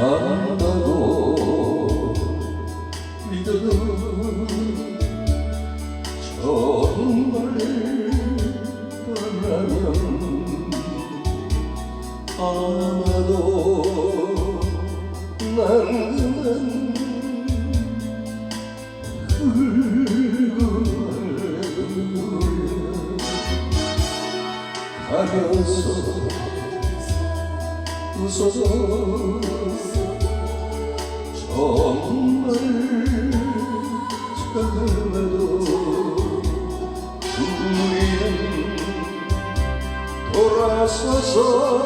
간다고 믿어도 정말 떠나면 아마도 난 그만 가면서 웃어서 돌아서서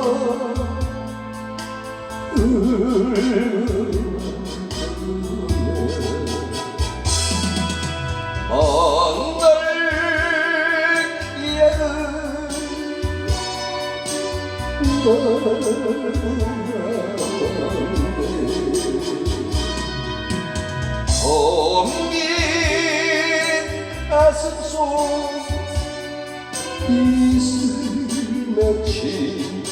텅빈 가슴 속 이슬 맺힌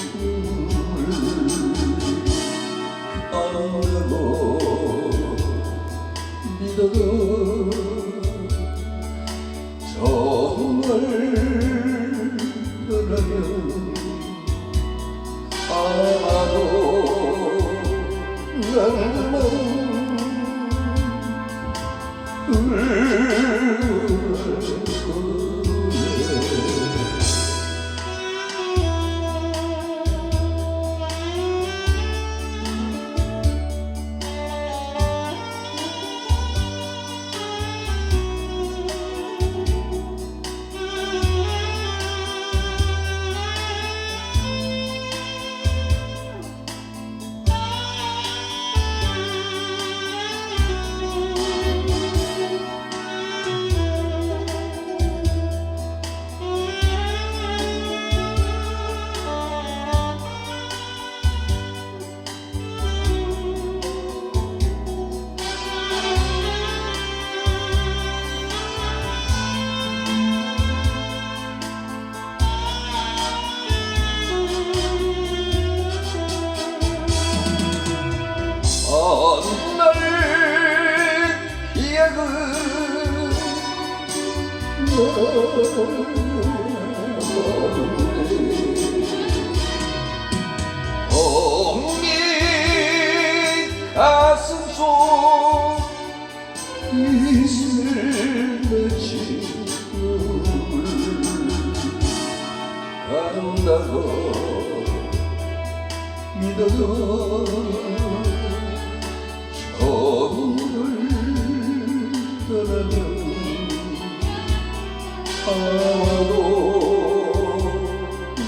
안다고 믿어도 정말 아마도 난울 봄이 가슴 속 이슬 맺힌 간다고 믿어요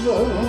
Ooh.